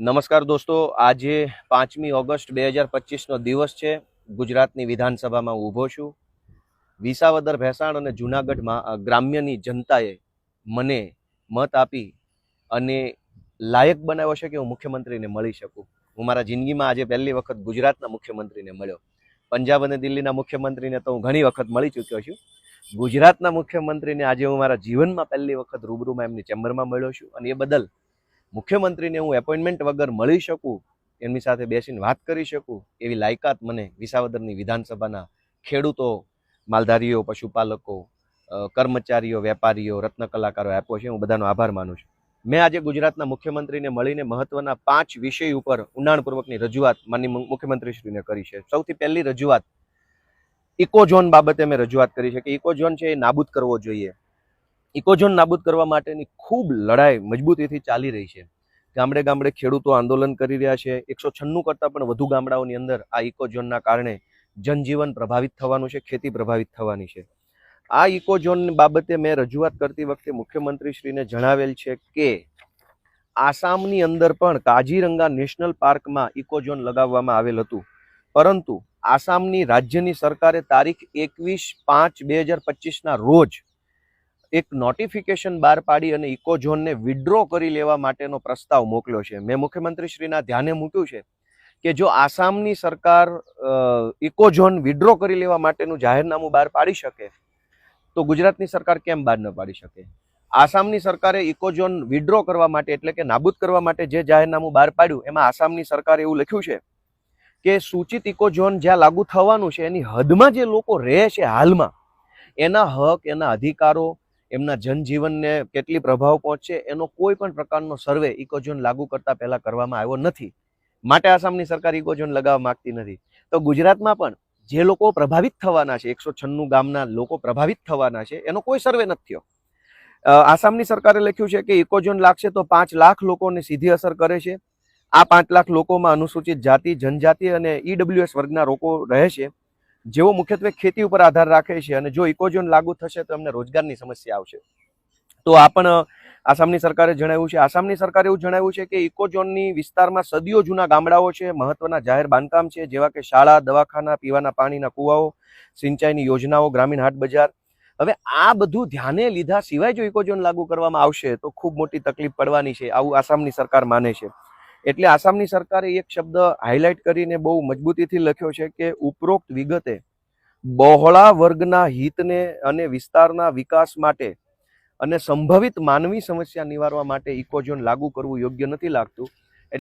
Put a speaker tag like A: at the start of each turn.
A: નમસ્કાર દોસ્તો, આજે પાંચમી ઓગસ્ટ બે હજાર પચીસનો દિવસ છે. ગુજરાતની વિધાનસભામાં ઊભો છું. વિસાવદર, ભેસાણ અને જુનાગઢમાં ગ્રામ્યની જનતાએ મને મત આપી અને લાયક બનાવ્યો છે કે હું મુખ્યમંત્રીને મળી શકું. હું મારા જિંદગીમાં આજે પહેલી વખત ગુજરાતના મુખ્યમંત્રીને મળ્યો. પંજાબ અને દિલ્હીના મુખ્યમંત્રીને તો હું ઘણી વખત મળી ચૂક્યો છું. ગુજરાતના મુખ્યમંત્રીને આજે હું મારા જીવનમાં પહેલી વખત રૂબરૂમાં એમની ચેમ્બરમાં મળ્યો છું અને એ બદલ મુખ્યમંત્રીને હું એપોઇન્ટમેન્ટ વગર મળી શકું, એમની સાથે બેસીને વાત કરી શકું, એવી લાયકાત મને વિસાવદરની વિધાનસભાના ખેડૂતો, માલધારીઓ, પશુપાલકો કર્મચારીઓ, વેપારીઓ, રત્ન કલાકારો આપ્યો છે. હું બધાનો આભાર માનું છું. મેં આજે ગુજરાતના મુખ્યમંત્રીને મળીને મહત્વના પાંચ વિષય ઉપર ઊંડાણપૂર્વકની રજૂઆત માનની મુ- મુખ્યમંત્રીશ્રીને કરી છે. સૌથી પહેલી રજૂઆત, ઇકોઝોન બાબતે મેં રજૂઆત કરી છે કે ઇકોઝોન છે એ નાબૂદ કરવો જોઈએ. ઇકોઝોન નાબૂદ કરવા માટેની ખૂબ લડાઈ મજબૂતીથી ચાલી રહી છે. ગામડે ગામડે ખેડૂતો આંદોલન કરી રહ્યા છે. એકસો છન્નું કરતાં પણ વધુ ગામડાઓની અંદર આ ઇકોઝોનના કારણે જનજીવન પ્રભાવિત થવાનું છે, ખેતી પ્રભાવિત થવાની છે. આ ઇકોઝોન બાબતે મેં રજૂઆત કરતી વખતે મુખ્યમંત્રીશ્રીને જણાવેલ છે કે, આસામની અંદર પણ કાજીરંગા નેશનલ પાર્કમાં ઇકોઝોન લગાવવામાં આવેલ હતું. પરંતુ આસામની રાજ્યની સરકારે તારીખ એકવીસ પાંચ બે હજાર પચીસના રોજ એક નોટિફિકેશન બહાર પાડી અને ઇકોઝોનને વિડ્રો કરી લેવા માટેનો પ્રસ્તાવ મોકલ્યો છે. મેં મુખ્યમંત્રીશ્રીના ધ્યાને મૂક્યું છે કે જો આસામની સરકાર અ, ઇકોઝોન વિડ્રો કરી લેવા માટેનું જાહેરનામું બહાર પાડી શકે તો ગુજરાતની સરકાર કેમ બહાર ન પાડી શકે? આસામની સરકારે ઇકોઝોન વિડ્રો કરવા માટે એટલે કે નાબૂદ કરવા માટે જે જાહેરનામું બહાર પાડ્યું એમાં આસામની સરકારે એવું લખ્યું છે કે સૂચિત ઇકોઝોન જ્યાં લાગુ થવાનું છે એની હદમાં જે લોકો રહે છે હાલમાં એના હક એના અધિકારો એમના જનજીવનને કેટલી પ્રભાવ પહોંચશે, એનો કોઈ પણ પ્રકારનો સર્વે ઇકોઝોન લાગુ કરતા પહેલા કરવામાં આવ્યો નથી. માટે આસામની સરકાર ઇકોઝોન લગાવવા માંગતી નથી. તો ગુજરાતમાં પણ જે લોકો પ્રભાવિત થવાના છે, એકસો છન્નું ગામના લોકો પ્રભાવિત થવાના છે, એનો કોઈ સર્વે નથી થયો. આસામની સરકારે લખ્યું છે કે ઇકોઝોન લાગશે તો પાંચ લાખ લોકોને સીધી અસર કરે છે. આ પાંચ લાખ લોકોમાં અનુસૂચિત જાતિ, જનજાતિ અને ઈડબ્લ્યુએસ વર્ગના લોકો રહે છે. જેઓ મુખ્યત્વે ખેતી ઉપર આધાર રાખે છે અને જો ઇકોઝોન લાગુ થશે તો એમને રોજગારની સમસ્યા આવશે. તો આ પણ આસામની સરકારે જણાવ્યું છે. આસામની સરકારે એવું જણાવ્યું છે કે ઇકોઝોનની વિસ્તારમાં સદીઓ જૂના ગામડાઓ છે, મહત્વના જાહેર બાંધકામ છે, જેવા કે શાળા, દવાખાના, પીવાના પાણીના કુવાઓ, સિંચાઈની યોજનાઓ, ગ્રામીણ હાટ બજાર. હવે આ બધું ધ્યાને લીધા સિવાય જો ઇકોઝોન લાગુ કરવામાં આવશે તો ખૂબ મોટી તકલીફ પડવાની છે. આવું આસામની સરકાર માને છે. એટલે આસામની સરકારે એક શબ્દ હાઇલાઇટ કરીને બહુ મજબૂતીથી લખ્યો છે કે ઉપરોક્ત વિગતે બહોળા વર્ગના હિતને અને વિસ્તારના વિકાસ માટે અને સંભવિત માનવી સમસ્યા નિવારવા માટે ઇકોઝોન લાગુ કરવું યોગ્ય નથી લાગતું.